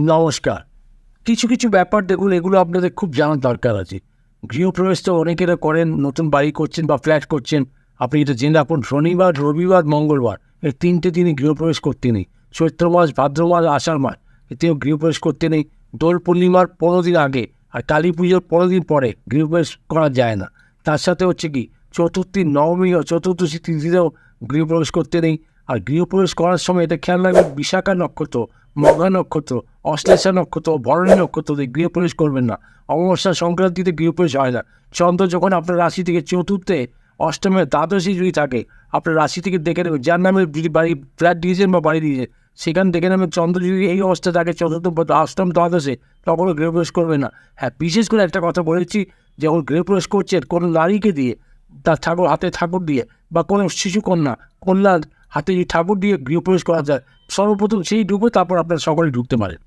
নমস্কার। কিছু কিছু ব্যাপার দেখুন, এগুলো আপনাদের খুব জানার দরকার আছে। গৃহপ্রবেশ তো অনেকেরা করেন, নতুন বাড়ি করছেন বা ফ্ল্যাট করছেন। আপনি এটা জেনে রাখুন, শনিবার, রবিবার, মঙ্গলবার, এই তিনটে দিনই গৃহপ্রবেশ করতে নেই। চৈত্র মাস, ভাদ্র মাস, আষাঢ় মাস, এতেও গৃহপ্রবেশ করতে নেই। দোল পূর্ণিমার পনেরো দিন আগে আর কালী পুজোর পনেরো দিন পরে গৃহপ্রবেশ করা যায় না। তার সাথে হচ্ছে কি, চতুর্থী নবমী চতুর্দশী তিথিতেও গৃহপ্রবেশ করতে নেই। আর গৃহপ্রবেশ করার সময় এটা খেয়াল রাখবেন বিশাখা নক্ষত্র মঘা নক্ষত্র, অশ্লেষা নক্ষত্র ভরণী নক্ষত্র গৃহপ্রবেশ করবেন না। অমাবস্যা সংক্রান্তিতে গৃহপ্রবেশ হয় না। চন্দ্র যখন আপনার রাশি থেকে চতুর্থে, অষ্টমে, দ্বাদশী যদি থাকে, আপনার রাশি থেকে দেখে নেবেন, যার নামে যদি বাড়ি, ফ্ল্যাট দিয়েছেন বা বাড়ি দিয়েছেন, সেখান থেকে নেবেন চন্দ্র যদি এই অবস্থা থাকে, চতুর্থ অষ্টম, দ্বাদশে তখনও গৃহপ্রবেশ করবে না। হ্যাঁ বিশেষ করে একটা কথা বলেছি যখন গৃহপ্রবেশ করছেন কোনো নারীকে দিয়ে, তার ঠাকুর, হাতে ঠাকুর দিয়ে, বা কোনো শিশু কন্যা হাতে যদি ঠাকুর দিয়ে গৃহপ্রবেশ করা যায়, সর্বপ্রথম সেই ডুবে তারপর আপনারা সকলে ঢুকতে পারেন